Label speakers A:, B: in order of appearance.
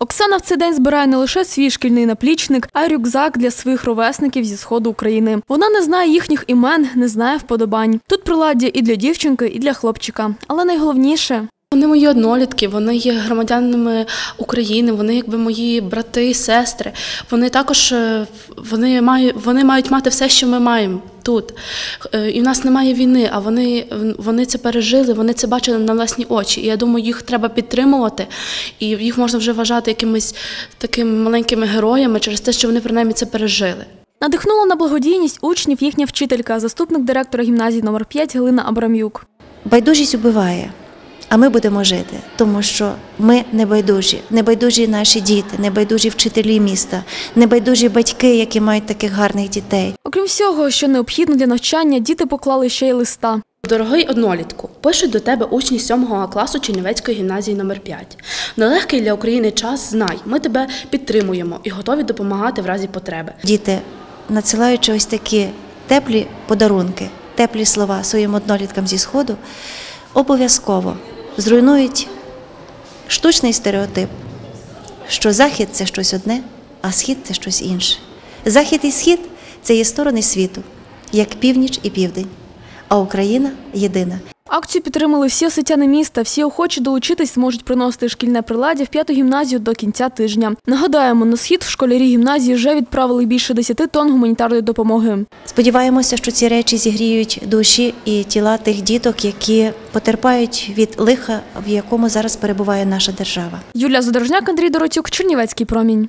A: Оксана в цей день збирає не лише свій шкільний наплічник, а й рюкзак для своїх ровесників зі сходу України. Вона не знає їхніх імен, не знає вподобань. Тут приладдя і для дівчинки, і для хлопчика. Але найголовніше
B: Вони мої однолітки, вони є громадянами України, вони якби мої брати сестри. Вони також е, вони мають, вони мають мати все, що ми маємо тут. Е, І в нас немає війни, а вони, вони це пережили, вони це бачили на власні очі. І я думаю, їх треба підтримувати, і їх можна вже вважати якимись такими маленькими героями через те, що вони принаймні це пережили.
A: надихнула на благодійність учнів їхня вчителька, заступник директора гімназії номер 5 Галина Абрам'юк.
C: Байдужість убиває, а ми будемо жити, тому що ми небайдужі, небайдужі наші діти, небайдужі вчителі міста, небайдужі батьки, які мають таких гарних дітей.
A: Окрім всього, що необхідно для навчання, діти поклали ще й листа.
B: Дорогий однолітку, пишуть до тебе учні 7 класу Чернівецької гімназії номер 5 Нелегкий для України час знай. Ми тебе підтримуємо і готові допомагати в разі потреби.
C: Діти, надсилаючи ось такі теплі подарунки, теплі слова своїм одноліткам зі сходу, обов'язково зруйнують штучний стереотип, що захід це щось одне, а схід це щось інше. Захід і схід це є сторони світу, як північ і південь, а Україна єдина.
A: Акцію підтримали всі осетяни міста. Всі охочі долучитись зможуть приносити шкільне приладдя в п'яту гімназію до кінця тижня. Нагадаємо, на схід в школярі гімназії вже відправили більше 10 тонн гуманітарної допомоги.
C: Сподіваємося, що ці речі зігріють душі і тіла тих діток, які потерпають від лиха, в якому зараз перебуває наша держава.
A: Юлія Задорожняк, Андрій Доротюк, Чернівецький промінь.